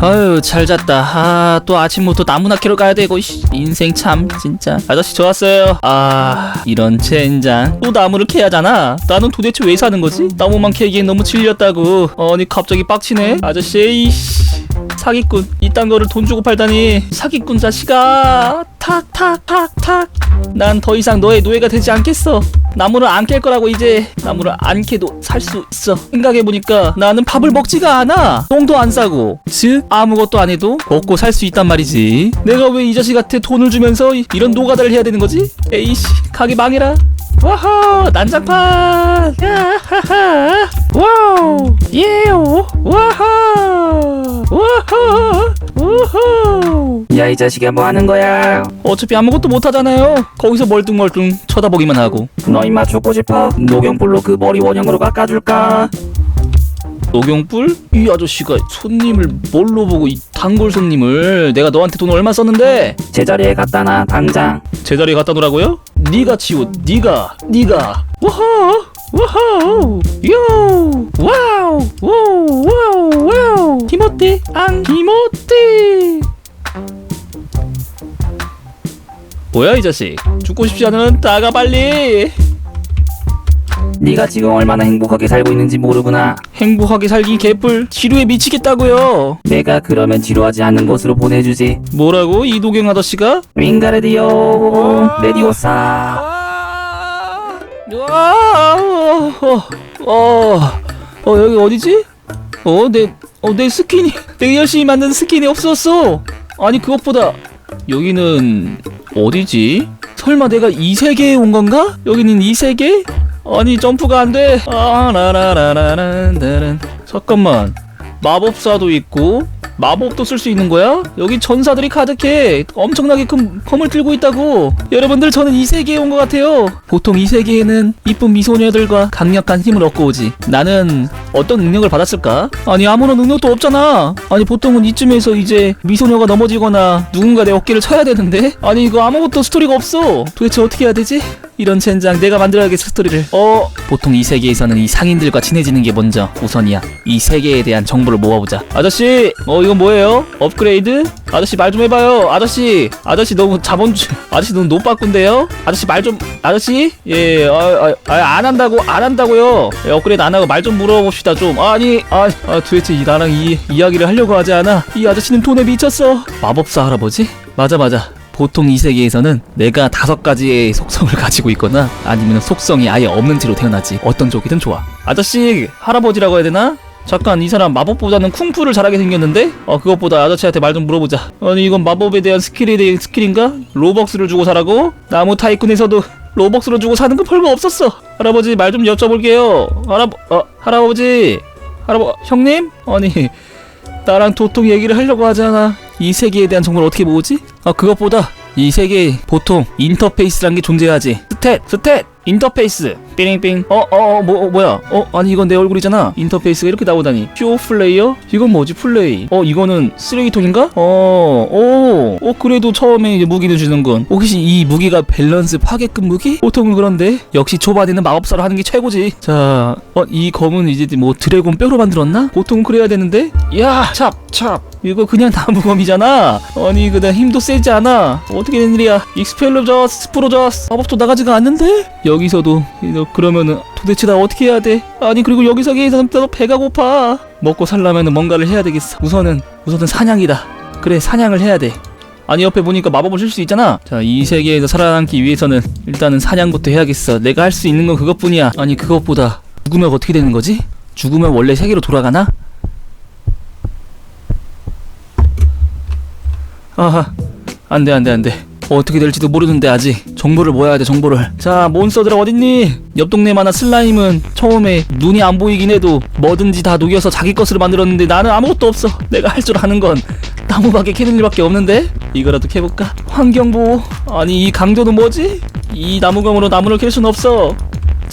아유 잘 잤다. 아 또 아침부터 나무나 캐러 가야 되고 씨, 인생 참 진짜. 아저씨 좋았어요. 아 이런 젠장. 또 나무를 캐야 하잖아. 나는 도대체 왜 사는 거지? 나무만 캐기엔 너무 질렸다고. 아니 갑자기 빡치네. 아저씨 이씨. 사기꾼. 이딴 거를 돈 주고 팔다니. 사기꾼 자식아. 탁탁탁탁. 난 더 이상 너의 노예가 되지 않겠어 나무를 안 캘 거라고 이제 나무를 안 캐도 살 수 있어. 생각해보니까 나는 밥을 먹지가 않아. 똥도 안 싸고. 즉 아무것도 안 해도 먹고 살 수 있단 말이지. 내가 왜 이 자식한테 돈을 주면서 이- 이런 노가다를 해야 되는 거지? 에이씨 가게 망해라. 와하 난장판. 야하하. 와우. 예요 와하. 우후 야 이 자식아 뭐 하는 거야? 어차피 아무것도 못 하잖아요 거기서 멀뚱멀뚱 쳐다보기만 하고 너 임마 죽고 싶어? 녹용불로 그 머리 원형으로 깎아줄까? 녹용불? 이 아저씨가 손님을 뭘로 보고 이 단골 손님을 내가 너한테 돈 얼마 썼는데 제자리에 갖다 놔 당장 제자리에 갖다 놓으라고요? 네가 치워 네가 네가 와하 와하 요 와우 와우 와우 와우 티모티 안 티모티 뭐야 이 자식? 죽고 싶지 않으면 나가 빨리! 네가 지금 얼마나 행복하게 살고 있는지 모르구나. 행복하게 살기 개뿔. 지루에 미치겠다고요. 내가 그러면 지루하지 않는 곳으로 보내주지. 뭐라고 이 도경 아저씨가? 윙가레디오 레디오사. 아, 어, 어, 어, 어, 여기 어디지? 어, 내, 어, 내 스킨이, 내가 열심히 만든 스킨이 없었어. 아니, 그것보다, 여기는, 어디지? 설마 내가 이 세계에 온 건가? 여기는 이 세계? 아니, 점프가 안 돼. 아. 잠깐만. 마법사도 있고, 마법도 쓸 수 있는 거야? 여기 전사들이 가득해. 엄청나게 큰 검을 들고 있다고. 여러분들 저는 이 세계에 온 것 같아요. 보통 이 세계에는 이쁜 미소녀들과 강력한 힘을 얻고 오지. 나는 어떤 능력을 받았을까? 아니 아무런 능력도 없잖아. 아니 보통은 이쯤에서 이제 미소녀가 넘어지거나 누군가 내 어깨를 쳐야 되는데? 아니 이거 아무것도 스토리가 없어. 도대체 어떻게 해야 되지? 이런 젠장 내가 만들어야겠어 스토리를. 어 보통 이 세계에서는 이 상인들과 친해지는 게 먼저 우선이야. 이 세계에 대한 정보를 모아보자. 아저씨, 어 이건 뭐예요? 업그레이드? 아저씨 말 좀 해봐요. 아저씨, 아저씨 너무 자본주, 아저씨 너무 노빠꾼데요? 아저씨 말 좀, 아저씨, 예, 아, 아, 아, 안 한다고, 안 한다고요. 예, 업그레이드 안 하고 말 좀 물어봅시다 좀. 아니, 아, 아 도대체 이 나랑 이 이야기를 하려고 하지 않아? 이 아저씨는 돈에 미쳤어. 마법사 할아버지? 맞아 맞아. 보통 이 세계에서는 내가 다섯 가지의 속성을 가지고 있거나 아니면 속성이 아예 없는 채로 태어나지 어떤 쪽이든 좋아 아저씨 할아버지라고 해야 되나? 잠깐 이 사람 마법보다는 쿵푸를 잘하게 생겼는데? 어 그것보다 아저씨한테 말 좀 물어보자 아니 이건 마법에 대한 스킬에 대한 스킬인가? 로벅스를 주고 사라고? 나무 타이쿤에서도 로벅스를 주고 사는 거 별거 없었어 할아버지 말 좀 여쭤볼게요 할아 어 할아버지 할아버 형님? 아니 나랑 도통 얘기를 하려고 하잖아. 이 세계에 대한 정보를 어떻게 모으지? 아 그것보다 이 세계에 보통 인터페이스란 게 존재하지. 스탯, 스탯, 인터페이스. 삐링삥. 어, 어, 어, 뭐, 어, 뭐야? 어, 아니 이건 내 얼굴이잖아. 인터페이스가 이렇게 나오다니. 쇼 플레이어? 이건 뭐지? 플레이. 어, 이거는 쓰레기통인가? 어, 오, 어, 그래도 처음에 이제 무기를 주는군. 혹시 이 무기가 밸런스 파괴급 무기? 보통은 그런데 역시 초반에는 마법사로 하는 게 최고지. 자, 어, 이 검은 이제 뭐 드래곤 뼈로 만들었나? 보통 그래야 되는데. 야, 찹, 찹. 이거 그냥 나무검이잖아. 아니 그다 힘도 세지 않아. 어떻게 된 일이야? 익스펠로저스, 스프로저스 마법도 나가지가 않는데? 여기서도 너 그러면은 도대체 나 어떻게 해야 돼? 아니 그리고 여기서 계속 또 배가 고파. 먹고 살려면은 뭔가를 해야 되겠어. 우선은 우선은 사냥이다. 그래 사냥을 해야 돼. 아니 옆에 보니까 마법을 쓸 수 있잖아. 자, 이 세계에서 살아남기 위해서는 일단은 사냥부터 해야겠어. 내가 할 수 있는 건 그것뿐이야. 아니 그것보다 죽으면 어떻게 되는 거지? 죽으면 원래 세계로 돌아가나? 아하 안돼 안돼 안돼 어떻게 될지도 모르는데 아직 정보를 모아야 돼 정보를. 자 몬스터들 어딨니? 옆 동네 만화 슬라임은 처음에 눈이 안 보이긴 해도 뭐든지 다 녹여서 자기 것으로 만들었는데 나는 아무것도 없어. 내가 할 줄 아는 건 나무밖에 캐는 일밖에 없는데? 이거라도 캐볼까? 환경보호? 아니 이 강도는 뭐지? 이 나무검으로 나무를 캘 순 없어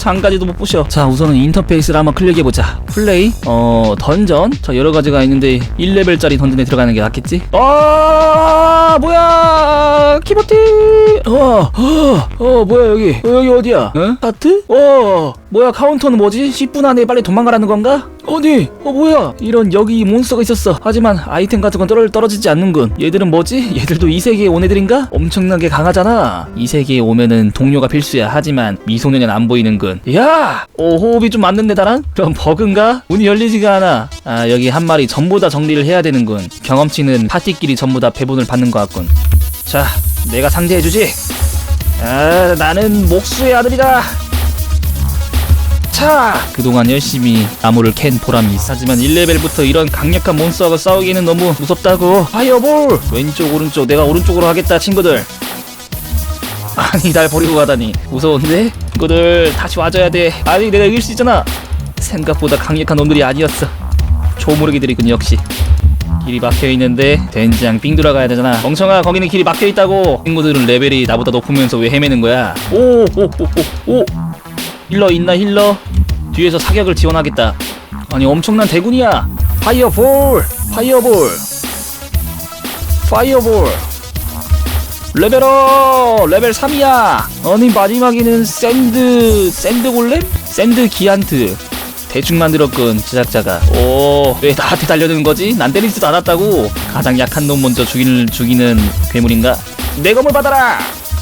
장까지도 못 부셔. 자 우선은 인터페이스를 한번 클릭해보자. 플레이 어 던전. 자 여러가지가 있는데 1레벨짜리 던전에 들어가는 게 낫겠지? 아 뭐야! 키보드 어, 어, 어 뭐야 여기? 어, 여기 어디야? 어? 하트? 어 뭐야 카운터는 뭐지? 10분 안에 빨리 도망가라는 건가? 어디? 어 뭐야? 이런 여기 몬스터가 있었어. 하지만 아이템 같은 건 떨어, 떨어지지 않는군. 얘들은 뭐지? 얘들도 이 세계에 온 애들인가? 엄청나게 강하잖아. 이 세계에 오면은 동료가 필수야. 하지만 미소년은 안 보이는군 야! 오 호흡이 좀 맞는데 나랑? 그럼 버그인가? 문이 열리지가 않아. 아 여기 한 마리 전부 다 정리를 해야 되는군. 경험치는 파티끼리 전부 다 배분을 받는 것 같군. 자 내가 상대해주지. 아 나는 목수의 아들이다. 자 그동안 열심히 나무를 캔 보람이 있어 하지만 1레벨부터 이런 강력한 몬스터하고 싸우기는 너무 무섭다고. 파이어볼 왼쪽 오른쪽 내가 오른쪽으로 하겠다 친구들 아니 날 버리고 가다니. 무서운데? 친구들 다시 와줘야 돼. 아니 내가 이길 수 있잖아. 생각보다 강력한 놈들이 아니었어. 조무르기들이군 역시. 길이 막혀 있는데 된장 삥 돌아가야 되잖아. 멍청아 거기는 길이 막혀 있다고. 친구들은 레벨이 나보다 높으면서 왜 헤매는 거야? 오오오오오. 힐러 있나 힐러? 뒤에서 사격을 지원하겠다. 아니 엄청난 대군이야. 파이어볼 파이어볼. 파이어볼 레벨업! 레벨 3이야. 아니 마지막에는 샌드 샌드 골렘? 샌드 기안트. 대충 만들었군 제작자가. 오 왜 나한테 달려드는 거지? 난 때리지도 않았다고. 가장 약한 놈 먼저 죽이는 죽이는 괴물인가? 내 검을 받아라!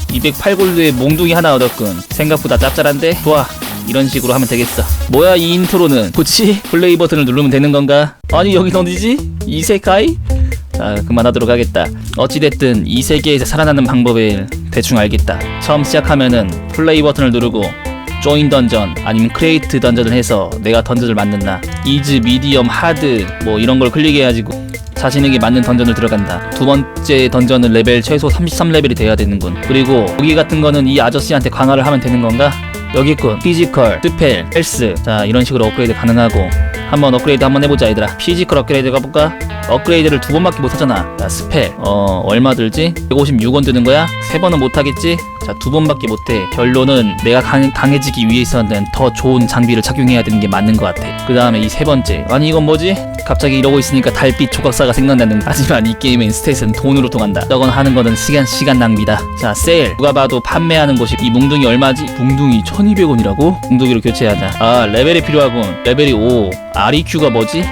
208골드에 몽둥이 하나 얻었군. 생각보다 짭짤한데? 좋아. 이런 식으로 하면 되겠어. 뭐야 이 인트로는? 그치 플레이 버튼을 누르면 되는 건가? 아니 여긴 어디지? 이세카이 자 그만하도록 하겠다. 어찌됐든 이 세계에서 살아나는 방법을 대충 알겠다. 처음 시작하면은 플레이 버튼을 누르고 조인 던전 아니면 크레이트 던전을 해서 내가 던전을 만든다. 이즈 미디엄 하드 뭐 이런 걸 클릭해가지고 자신에게 맞는 던전을 들어간다. 두 번째 던전은 레벨 최소 33레벨이 돼야 되는군. 그리고 여기 같은 거는 이 아저씨한테 강화를 하면 되는 건가? 여기 있군. 피지컬, 스펠, 헬스 자 이런 식으로 업그레이드 가능하고 한번 업그레이드 한번 해보자 얘들아 피지컬 업그레이드 가볼까? 업그레이드를 두 번밖에 못하잖아 자 스펠 어 얼마 들지? 156원 드는 거야? 세 번은 못하겠지? 자두 번밖에 못해 결론은 내가 강, 강해지기 위해서는 더 좋은 장비를 착용해야 되는 게 맞는 것 같아 그 다음에 이 세 번째 아니 이건 뭐지? 갑자기 이러고 있으니까 달빛 조각사가 생각나는 거. 하지만 이 게임의 스탯은 돈으로 통한다. 저건 하는 거는 시간 시간 낭비다. 자 세일. 누가 봐도 판매하는 곳이 이 뭉둥이 얼마지? 뭉둥이 1200원이라고? 뭉둥이로 교체하자. 아 레벨이 필요하군. 레벨이 5 REQ가 뭐지?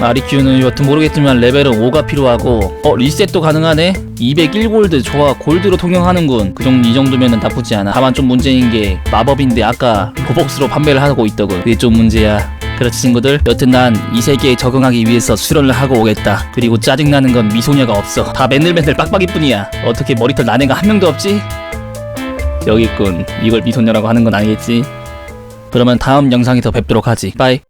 마리큐는 여튼 모르겠지만 레벨은 5가 필요하고. 어 리셋도 가능하네? 201골드 좋아 골드로 통용하는군. 그 정도 이 정도면은 나쁘지 않아. 다만 좀 문제인 게 마법인데 아까 로벅스로 판매를 하고 있더군. 그게 좀 문제야 그렇지 친구들. 여튼 난 이 세계에 적응하기 위해서 수련을 하고 오겠다. 그리고 짜증나는 건 미소녀가 없어. 다 맨들맨들 빡빡이 뿐이야. 어떻게 머리털 난 애가 한 명도 없지? 여기 있군. 이걸 미소녀라고 하는 건 아니겠지? 그러면 다음 영상에서 뵙도록 하지. 빠이